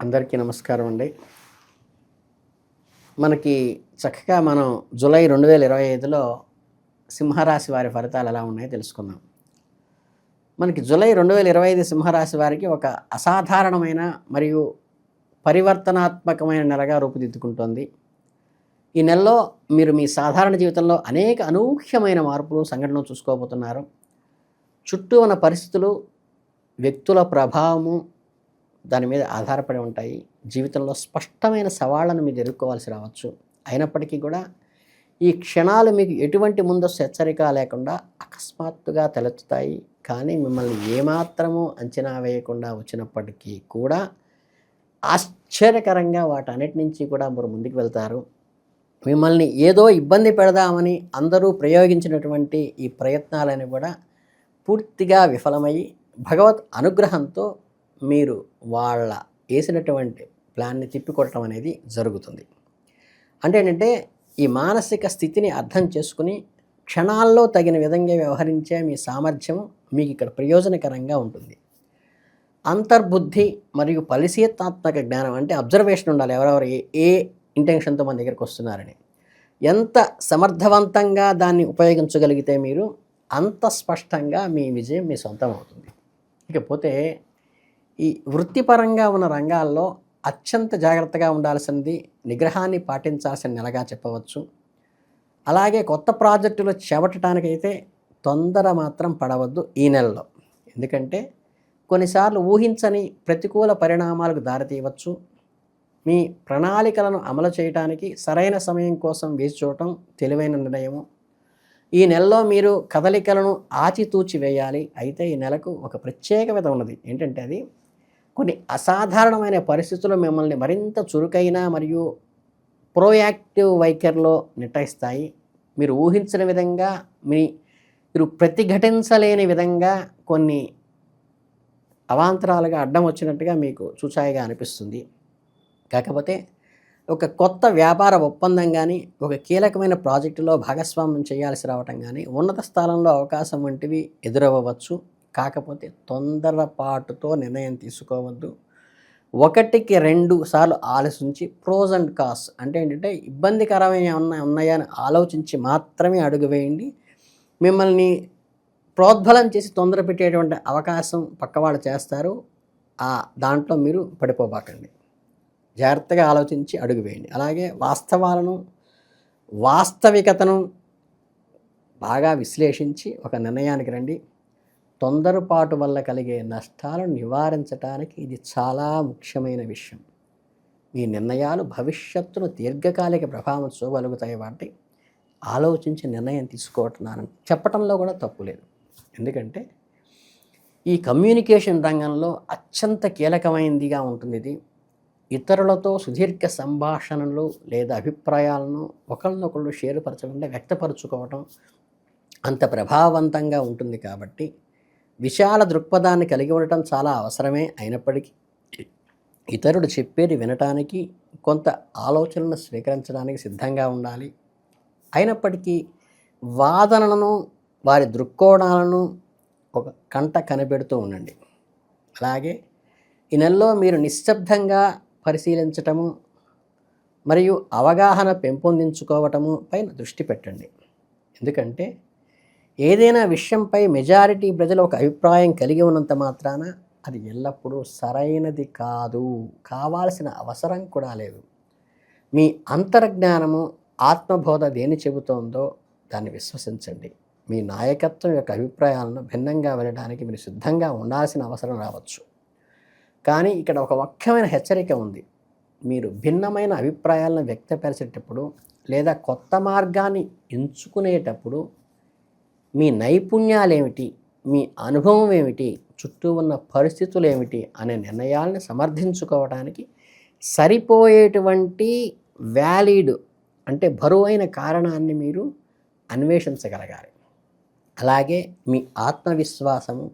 అందరికీ నమస్కారం అండి. మనకి చక్కగా మనం జూలై రెండు వేల ఇరవై ఐదులో సింహరాశి వారి ఫలితాలు ఎలా ఉన్నాయో తెలుసుకుందాం. మనకి జూలై రెండు వేల ఇరవై ఐదు సింహరాశి వారికి ఒక అసాధారణమైన మరియు పరివర్తనాత్మకమైన నెలగా రూపుదిద్దుకుంటోంది. ఈ నెలలో మీరు మీ సాధారణ జీవితంలో అనేక అనూహ్యమైన మార్పులు సంఘటనలు చూసుకోబోతున్నారు. చుట్టూ ఉన్న పరిస్థితులు వ్యక్తుల ప్రభావము దాని మీద ఆధారపడి ఉంటాయి. జీవితంలో స్పష్టమైన సవాళ్ళను మీరు ఎదుర్కోవాల్సి రావచ్చు. అయినప్పటికీ కూడా ఈ క్షణాలు మీకు ఎటువంటి ముందస్తు హెచ్చరిక లేకుండా అకస్మాత్తుగా తలెత్తుతాయి. కానీ మిమ్మల్ని ఏమాత్రము అంచనా వేయకుండా వచ్చినప్పటికీ కూడా ఆశ్చర్యకరంగా వాటన్నిటి నుంచి కూడా మీరు ముందుకు వెళ్తారు. మిమ్మల్ని ఏదో ఇబ్బంది పెడదామని అందరూ ప్రయోగించినటువంటి ఈ ప్రయత్నాలని కూడా పూర్తిగా విఫలమయ్యి భగవత్ అనుగ్రహంతో మీరు వాళ్ళ వేసినటువంటి ప్లాన్ని తిప్పికొట్టడం అనేది జరుగుతుంది. అంటే ఏంటంటే ఈ మానసిక స్థితిని అర్థం చేసుకుని క్షణాల్లో తగిన విధంగా వ్యవహరించే మీ సామర్థ్యం మీకు ఇక్కడ ప్రయోజనకరంగా ఉంటుంది. అంతర్బుద్ధి మరియు పరిశీలనాత్మక జ్ఞానం అంటే అబ్జర్వేషన్ ఉండాలి. ఎవరెవరు ఏ ఏ ఇంటెన్షన్తో మన దగ్గరికి వస్తున్నారని. ఎంత సమర్థవంతంగా దాన్ని ఉపయోగించగలిగితే మీరు అంత స్పష్టంగా మీ విజయం మీ సొంతం అవుతుంది. ఇకపోతే ఈ వృత్తిపరంగా ఉన్న రంగాల్లో అత్యంత జాగ్రత్తగా ఉండాల్సింది నిగ్రహాన్ని పాటించాల్సిన నెలగా చెప్పవచ్చు. అలాగే కొత్త ప్రాజెక్టులు చేపట్టడానికైతే తొందర మాత్రం పడవద్దు ఈ నెలలో. ఎందుకంటే కొన్నిసార్లు ఊహించని ప్రతికూల పరిణామాలకు దారితీయవచ్చు. మీ ప్రణాళికలను అమలు చేయడానికి సరైన సమయం కోసం వేచి చూడటం తెలివైన నిర్ణయము. ఈ నెలలో మీరు కదలికలను ఆచితూచి వేయాలి. అయితే ఈ నెలకు ఒక ప్రత్యేకత ఉన్నది. ఏంటంటే అది కొన్ని అసాధారణమైన పరిస్థితులు మిమ్మల్ని మరింత చురుకైన మరియు ప్రోయాక్టివ్ వైఖరిలో నిట్టయిస్తాయి మీరు ఊహించిన విధంగా మీ మీరు ప్రతిఘటించలేని విధంగా కొన్ని అవాంతరాలుగా అడ్డం వచ్చినట్టుగా మీకు చూచాయిగా అనిపిస్తుంది. కాకపోతే ఒక కొత్త వ్యాపార ఒప్పందం కానీ ఒక కీలకమైన ప్రాజెక్టులో భాగస్వామ్యం చేయాల్సి రావటం కానీ ఉన్నత స్థానంలో అవకాశం వంటివి ఎదురవ్వచ్చు కాకపోతే తొందరపాటుతో నిర్ణయం తీసుకోవద్దు. ఒకటికి రెండు సార్లు ఆలోచించి ప్రోజ్ అండ్ కాస్ అంటే ఏంటంటే ఇబ్బందికరమైన ఉన్న ఉన్నాయని ఆలోచించి మాత్రమే అడుగు వేయండి. మిమ్మల్ని ప్రోద్బలం చేసి తొందర పెట్టేటువంటి అవకాశం పక్కవాళ్ళు చేస్తారు. ఆ దాంట్లో మీరు పడిపోబాకండి. జాగ్రత్తగా ఆలోచించి అడుగు వేయండి. అలాగే వాస్తవాలను వాస్తవికతను బాగా విశ్లేషించి ఒక నిర్ణయానికి రండి. తొందరపాటు వల్ల కలిగే నష్టాలను నివారించడానికి ఇది చాలా ముఖ్యమైన విషయం. మీ నిర్ణయాలు భవిష్యత్తును దీర్ఘకాలిక ప్రభావం చూపగలుగుతాయి వాటి ఆలోచించి నిర్ణయం తీసుకోవటం చెప్పటంలో కూడా తప్పు లేదు. ఎందుకంటే ఈ కమ్యూనికేషన్ రంగంలో అత్యంత కీలకమైనదిగా ఉంటుంది ఇది. ఇతరులతో సుదీర్ఘ సంభాషణలు లేదా అభిప్రాయాలను ఒకరినొకళ్ళు షేర్పరచకుండా వ్యక్తపరచుకోవటం అంత ప్రభావవంతంగా ఉంటుంది కాబట్టి విశాల దృక్పథాన్ని కలిగి ఉండటం చాలా అవసరమే అయినప్పటికీ ఇతరుడు చెప్పేది వినటానికి కొంత ఆలోచనను స్వీకరించడానికి సిద్ధంగా ఉండాలి. అయినప్పటికీ వాదనలను వారి దృక్కోణాలను ఒక కంట కనిపెడుతూ ఉండండి. అలాగే ఈ నెలలో మీరు నిశ్శబ్దంగా పరిశీలించటము మరియు అవగాహన పెంపొందించుకోవటము పైన దృష్టి పెట్టండి. ఎందుకంటే ఏదైనా విషయంపై మెజారిటీ ప్రజలు ఒక అభిప్రాయం కలిగి ఉన్నంత మాత్రాన అది ఎల్లప్పుడూ సరైనది కాదు. కావాల్సిన అవసరం కూడా లేదు. మీ అంతర్జ్ఞానము ఆత్మబోధ దేని చెబుతోందో దాన్ని విశ్వసించండి. మీ నాయకత్వం యొక్క అభిప్రాయాలను భిన్నంగా వెళ్ళడానికి మీరు సిద్ధంగా ఉండాల్సిన అవసరం రావచ్చు. కానీ ఇక్కడ ఒక ముఖ్యమైన హెచ్చరిక ఉంది. మీరు భిన్నమైన అభిప్రాయాలను వ్యక్తపరిచేటప్పుడు లేదా కొత్త మార్గాన్ని ఎంచుకునేటప్పుడు మీ నైపుణ్యాలు ఏమిటి మీ అనుభవం ఏమిటి చుట్టూ ఉన్న పరిస్థితులు ఏమిటి అనే నిర్ణయాలను సమర్థించుకోవడానికి సరిపోయేటువంటి వ్యాలిడ్ అంటే బరువైన కారణాన్ని మీరు అన్వేషించగలగాలి. అలాగే మీ ఆత్మవిశ్వాసము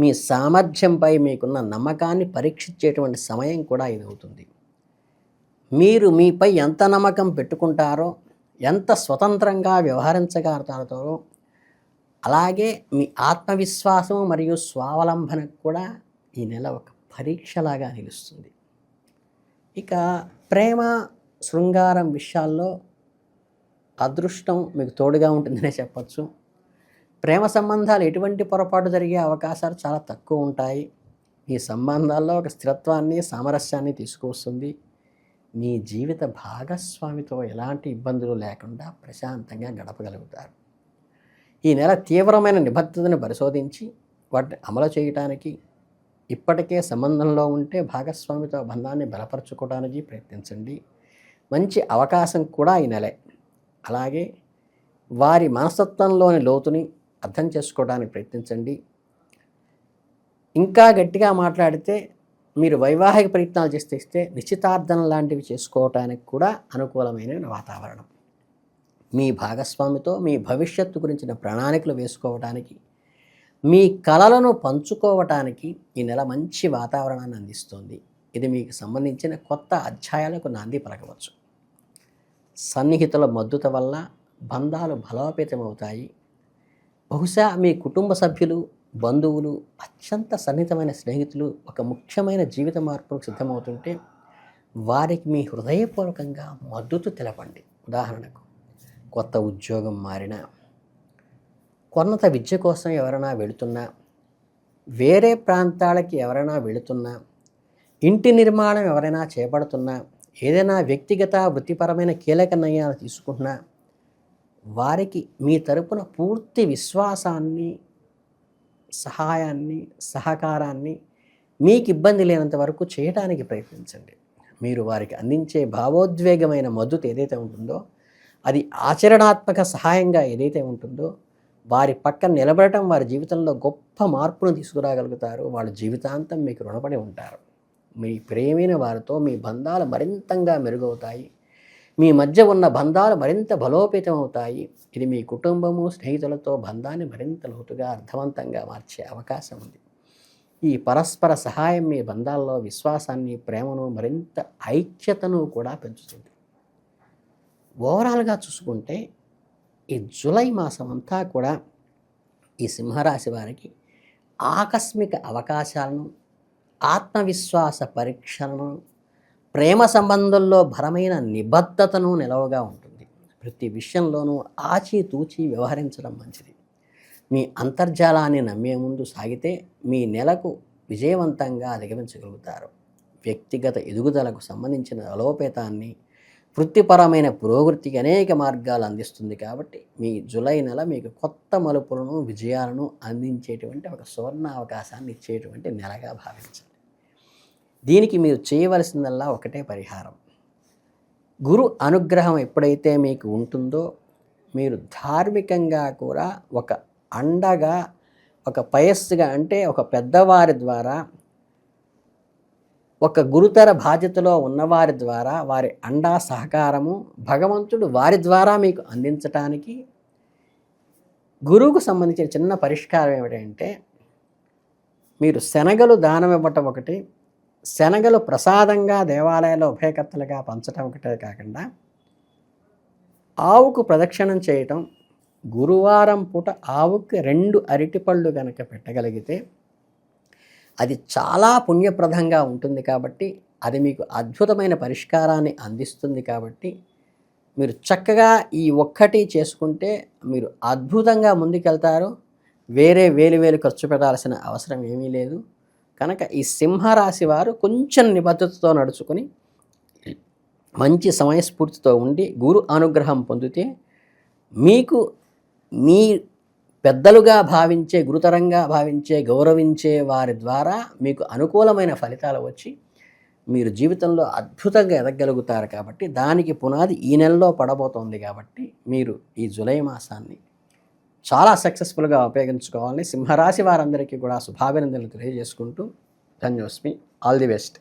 మీ సామర్థ్యంపై మీకున్న నమ్మకాన్ని పరీక్షించేటువంటి సమయం కూడా ఇది అవుతుంది. మీరు మీపై ఎంత నమ్మకం పెట్టుకుంటారో ఎంత స్వతంత్రంగా వ్యవహరించగలుగుతారో అలాగే మీ ఆత్మవిశ్వాసం మరియు స్వావలంబనకు కూడా ఈ నెల ఒక పరీక్షలాగా నిలుస్తుంది. ఇక ప్రేమ శృంగారం విషయాల్లో అదృష్టం మీకు తోడుగా ఉంటుందనే చెప్పచ్చు. ప్రేమ సంబంధాలు ఎటువంటి పొరపాటు జరిగే అవకాశాలు చాలా తక్కువ ఉంటాయి. మీ సంబంధాల్లో ఒక స్థిరత్వాన్ని సామరస్యాన్ని తీసుకువస్తుంది. మీ జీవిత భాగస్వామితో ఎలాంటి ఇబ్బందులు లేకుండా ప్రశాంతంగా గడపగలుగుతారు. ఈ నెల తీవ్రమైన నిబద్ధతను పరిశోధించి వాటిని అమలు చేయటానికి ఇప్పటికే సంబంధంలో ఉంటే భాగస్వామితో బంధాన్ని బలపరచుకోవడానికి ప్రయత్నించండి. మంచి అవకాశం కూడా ఈ నెలే. అలాగే వారి మనస్తత్వంలోని లోతుని అర్థం చేసుకోవడానికి ప్రయత్నించండి. ఇంకా గట్టిగా మాట్లాడితే మీరు వైవాహిక ప్రయత్నాలు చేస్తే నిశ్చితార్థం లాంటివి చేసుకోవటానికి కూడా అనుకూలమైన వాతావరణం. మీ భాగస్వామితో మీ భవిష్యత్తు గురించిన ప్రణాళికలు వేసుకోవటానికి మీ కళలను పంచుకోవటానికి ఈ నెల మంచి వాతావరణాన్ని అందిస్తుంది. ఇది మీకు సంబంధించిన కొత్త అధ్యాయాలకు నాంది పలకవచ్చు. సన్నిహితుల మద్దతు వల్ల బంధాలు బలోపేతమవుతాయి. బహుశా మీ కుటుంబ సభ్యులు బంధువులు అత్యంత సన్నిహితమైన స్నేహితులు ఒక ముఖ్యమైన జీవిత మార్పుకు సిద్ధమవుతుంటే వారికి మీ హృదయపూర్వకంగా మద్దతు తెలపండి. ఉదాహరణకు కొత్త ఉద్యోగం మారిన కొన్నత విద్య కోసం ఎవరైనా వెళుతున్నా వేరే ప్రాంతాలకి ఎవరైనా వెళుతున్నా ఇంటి నిర్మాణం ఎవరైనా చేపడుతున్నా ఏదైనా వ్యక్తిగత వృత్తిపరమైన కీలక నిర్ణయాలు తీసుకుంటున్నా వారికి మీ తరపున పూర్తి విశ్వాసాన్ని సహాయాన్ని సహకారాన్ని మీకు ఇబ్బంది లేనంత వరకు చేయడానికి ప్రయత్నించండి. మీరు వారికి అందించే భావోద్వేగమైన మద్దతు ఏదైతే ఉంటుందో అది ఆచరణాత్మక సహాయంగా ఏదైతే ఉంటుందో వారి పక్కన నిలబడటం వారి జీవితంలో గొప్ప మార్పును తీసుకురాగలుగుతారు. వాళ్ళ జీవితాంతం మీకు రుణపడి ఉంటారు. మీ ప్రేమైన వారితో మీ బంధాలు మరింతంగా మెరుగవుతాయి. మీ మధ్య ఉన్న బంధాలు మరింత బలోపేతం అవుతాయి ఇది మీ కుటుంబము స్నేహితులతో బంధాన్ని మరింత లోతుగా అర్థవంతంగా మార్చే అవకాశం ఉంది. ఈ పరస్పర సహాయం మీ బంధాల్లో విశ్వాసాన్ని ప్రేమను మరింత ఐక్యతను కూడా పెంచుతుంది. ఓవరాల్గా చూసుకుంటే ఈ జూలై మాసం అంతా కూడా ఈ సింహరాశి వారికి ఆకస్మిక అవకాశాలను ఆత్మవిశ్వాస పరీక్షలను ప్రేమ సంబంధంలో బలమైన నిబద్ధతను నిలవగా ఉంటుంది. ప్రతి విషయంలోనూ ఆచితూచి వ్యవహరించడం మంచిది. మీ అంతర్జాలాన్ని నమ్మే ముందు సాగితే మీ నెలకు విజయవంతంగా అధిగమించగలుగుతారు. వ్యక్తిగత ఎదుగుదలకు సంబంధించిన అలోపేతాన్ని వృత్తిపరమైన పురోగతికి అనేక మార్గాలు అందిస్తుంది కాబట్టి మీ జులై నెల మీకు కొత్త మలుపులను విజయాలను అందించేటువంటి ఒక సువర్ణ అవకాశాన్ని ఇచ్చేటువంటి నెలగా భావించాలి దీనికి మీరు చేయవలసిందల్లా ఒకటే పరిహారం. గురు అనుగ్రహం ఎప్పుడైతే మీకు ఉంటుందో మీరు ధార్మికంగా కూడా ఒక అండగా ఒక పయస్సుగా అంటే ఒక పెద్దవారి ద్వారా ఒక గురుతర బాధ్యతలో ఉన్నవారి ద్వారా వారి అండా సహకారము భగవంతుడు వారి ద్వారా మీకు అందించటానికి గురువుకు సంబంధించిన చిన్న పరిష్కారం ఏమిటంటే మీరు శనగలు దానం ఇవ్వటం ఒకటి శనగలు ప్రసాదంగా దేవాలయాల్లో ఉభయకర్తలుగా పంచటం ఒకటే కాకుండా ఆవుకు ప్రదక్షిణం చేయటం గురువారం పూట ఆవుకి రెండు అరటిపళ్ళు కనుక పెట్టగలిగితే అది చాలా పుణ్యప్రదంగా ఉంటుంది కాబట్టి అది మీకు అద్భుతమైన పరిష్కారాన్ని అందిస్తుంది కాబట్టి మీరు చక్కగా ఈ ఒక్కటి చేసుకుంటే మీరు అద్భుతంగా ముందుకెళ్తారు. వేరే వేలు వేలు ఖర్చు పెట్టాల్సిన అవసరం ఏమీ లేదు. కనుక ఈ సింహరాశి వారు కొంచెం నిబద్ధతతో నడుచుకొని మంచి సమయస్ఫూర్తితో ఉండి గురు అనుగ్రహం పొందితే మీకు మీ పెద్దలుగా భావించే గురుతరంగా భావించే గౌరవించే వారి ద్వారా మీకు అనుకూలమైన ఫలితాలు వచ్చి మీరు జీవితంలో అద్భుతంగా ఎదగలుగుతారు కాబట్టి దానికి పునాది ఈ నెలలో పడబోతోంది కాబట్టి మీరు ఈ జులై మాసాన్ని చాలా సక్సెస్ఫుల్గా ఉపయోగించుకోవాలని సింహరాశి వారందరికీ కూడా శుభాభినందనలు తెలియజేసుకుంటూ ధన్యోస్మి. All the best.